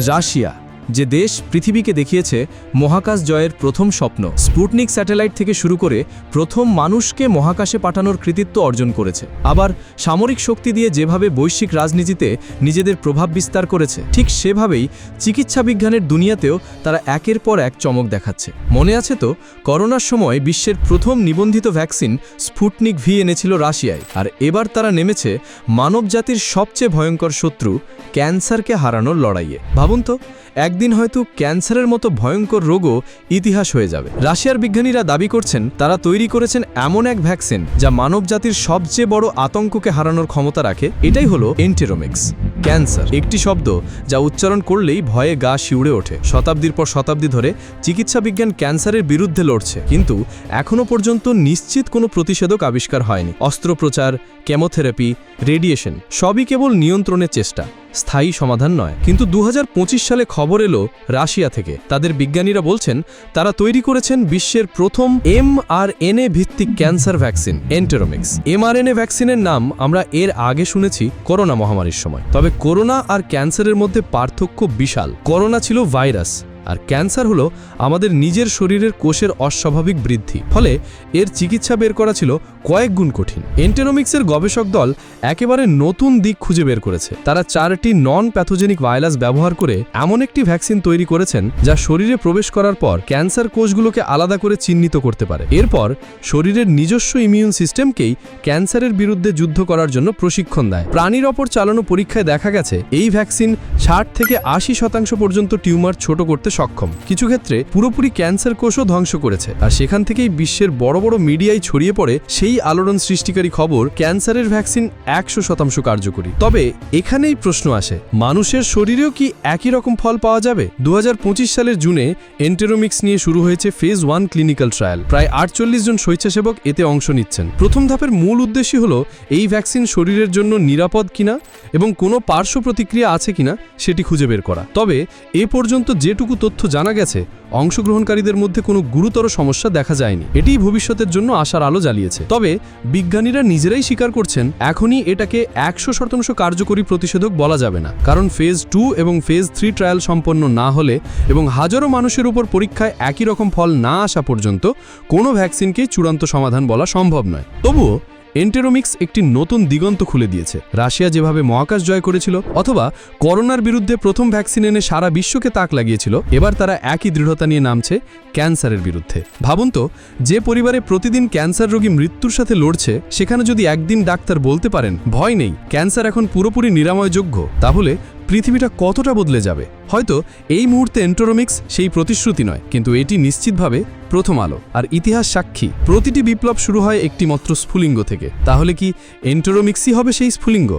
Russia যে দেশ পৃথিবীকে দেখিয়েছে মহাকাশ জয়ের প্রথম স্বপ্ন। স্পুটনিক স্যাটেলাইট থেকে শুরু করে প্রথম মানুষকে মহাকাশে পাঠানোর কৃতিত্ব অর্জন করেছে। আবার সামরিক শক্তি দিয়ে যেভাবে বৈশ্বিক রাজনীতিতে নিজেদের প্রভাব বিস্তার করেছে, ঠিক সেভাবেই চিকিৎসা বিজ্ঞানের দুনিয়াতেও তারা একের পর এক চমক দেখাচ্ছে। মনে আছে তো, করোনার সময় বিশ্বের প্রথম নিবন্ধিত ভ্যাকসিন স্পুটনিক ভি এনেছিল রাশিয়ায়, আর এবার তারা নেমেছে মানবজাতির সবচেয়ে ভয়ঙ্কর শত্রু, ক্যান্সারকে হারানোর লড়াইয়ে। ভাবুন তো একদিন হয়তো ক্যান্সারের মতো ভয়ঙ্কর রোগও ইতিহাস হয়ে যাবে। রাশিয়ার বিজ্ঞানীরা দাবি করছেন, তারা তৈরি করেছেন এমন এক ভ্যাকসিন যা মানবজাতির সবচেয়ে বড় আতঙ্ককে হারানোর ক্ষমতা রাখে। এটাই হলো এন্টেরোমিক্স, ক্যান্সার। একটি শব্দ যা উচ্চারণ করলেই ভয়ে গা শিউড়ে ওঠে। শতাব্দীর পর শতাব্দী ধরে চিকিৎসা বিজ্ঞান ক্যান্সারের বিরুদ্ধে লড়ছে। কিন্তু এখনও পর্যন্ত নিশ্চিত কোনো প্রতিষেধক আবিষ্কার হয়নি। অস্ত্রোপচার, কেমোথেরাপি, রেডিয়েশন সবই কেবল নিয়ন্ত্রণের চেষ্টা। স্থায়ী সমাধান নয়। কিন্তু দুহাজার পঁচিশ সালে খবর এলো রাশিয়া থেকে। তাদের বিজ্ঞানীরা বলছেন, তারা তৈরি করেছেন বিশ্বের প্রথম এম আর এনএ ভিত্তিক ক্যান্সার ভ্যাকসিন, এন্টেরোমিক্স। এমআরএনএ ভ্যাকসিনের নাম আমরা এর আগে শুনেছি করোনা মহামারীর সময়। তবে করোনা আর ক্যান্সারের মধ্যে পার্থক্য বিশাল। করোনা ছিল ভাইরাস, আর ক্যান্সার হলো আমাদের নিজের শরীরের কোষের অস্বাভাবিক বৃদ্ধি। ফলে এর চিকিৎসা বের করা ছিল কয়েক গুণ কঠিন। এন্টেরোমিক্সের গবেষক দল একেবারে নতুন দিক খুঁজে বের করেছে। তারা চারটি নন প্যাথোজেনিক ভাইরাস ব্যবহার করে এমন একটি ভ্যাকসিন তৈরি করেছেন যা শরীরে প্রবেশ করার পর ক্যান্সার কোষগুলোকে আলাদা করে চিহ্নিত করতে পারে। এরপর শরীরের নিজস্ব ইমিউন সিস্টেমকেই ক্যান্সারের বিরুদ্ধে যুদ্ধ করার জন্য প্রশিক্ষণ দেয়। প্রাণীর ওপর চালানো পরীক্ষায় দেখা গেছে, এই ভ্যাকসিন ষাট থেকে আশি শতাংশ পর্যন্ত টিউমার ছোট করতে সক্ষম। কিছু ক্ষেত্রে পুরোপুরি ক্যান্সার কোষও ধ্বংস করেছে। আর সেখান থেকেই বিশ্বের বড় বড় মিডিয়ায় ছড়িয়ে পড়ে সেই আলোড়ন সৃষ্টিকারী খবর ক্যান্সারের ভ্যাকসিন একশো শতাংশ কার্যকরী। তবে এখানেই প্রশ্ন আসে, মানুষের শরীরেও কি একই রকম ফল পাওয়া যাবে? দুহাজার পঁচিশ সালের জুনে এন্টেরোমিক্স নিয়ে শুরু হয়েছে ফেজ ওয়ান ক্লিনিক্যাল ট্রায়াল প্রায় আটচল্লিশ জন স্বেচ্ছাসেবক এতে অংশ নিচ্ছেন। প্রথম ধাপের মূল উদ্দেশ্যই হল, এই ভ্যাকসিন শরীরের জন্য নিরাপদ কিনা এবং কোনো পার্শ্ব প্রতিক্রিয়া আছে কিনা সেটি খুঁজে বের করা। তবে এ পর্যন্ত যেটুকু তথ্য জানা গেছে অংশগ্রহণকারীদের মধ্যে কোনো গুরুতর সমস্যা দেখা যায়নি। এটিই ভবিষ্যতের জন্য আশার আলো জ্বালিয়েছে। তবে বিজ্ঞানীরা নিজেরাই স্বীকার করছেন, এখনই এটাকে একশো শতাংশ কার্যকরী প্রতিষেধক বলা যাবে না। কারণ ফেজ টু এবং ফেজ থ্রি ট্রায়াল সম্পন্ন না হলে এবং হাজারো মানুষের উপর পরীক্ষায় একই রকম ফল না আসা পর্যন্ত কোনো ভ্যাকসিনকেই চূড়ান্ত সমাধান বলা সম্ভব নয়। তবুও এন্টেরোমিক্স একটি নতুন দিগন্ত খুলে দিয়েছে। রাশিয়া যেভাবে মহাকাশ জয় করেছিল অথবা করোনার বিরুদ্ধে প্রথম ভ্যাকসিন এনে সারা বিশ্বকে তাক লাগিয়েছিল, এবার তারা একই দৃঢ়তা নিয়ে নামছে ক্যান্সারের বিরুদ্ধে। ভাবুন তো, যে পরিবারে প্রতিদিন ক্যান্সার রোগী মৃত্যুর সাথে লড়ছে, সেখানে যদি একদিন ডাক্তার বলতে পারেন, ভয় নেই, ক্যান্সার এখন পুরোপুরি নিরাময়যোগ্য, তাহলে পৃথিবীটা কতটা বদলে যাবে? হয়তো এই মুহূর্তে এন্টোরোমিক্স সেই প্রতিশ্রুতি নয়, কিন্তু এটি নিশ্চিতভাবে প্রথম আলো। আর ইতিহাস সাক্ষী, প্রতিটি বিপ্লব শুরু হয় একটি মাত্র স্ফুলিঙ্গ থেকে। তাহলে কি এন্টোরোমিক্সই হবে সেই স্ফুলিঙ্গ,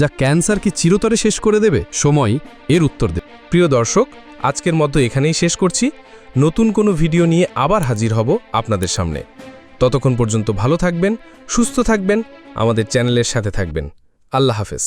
যা ক্যান্সার কি চিরতরে শেষ করে দেবে? সময় এর উত্তর দেবে প্রিয় দর্শক, আজকের মতো এখানেই শেষ করছি। নতুন কোনো ভিডিও নিয়ে আবার হাজির হব আপনাদের সামনে। ততক্ষণ পর্যন্ত ভালো থাকবেন, সুস্থ থাকবেন, আমাদের চ্যানেলের সাথে থাকবেন। আল্লাহ হাফেজ।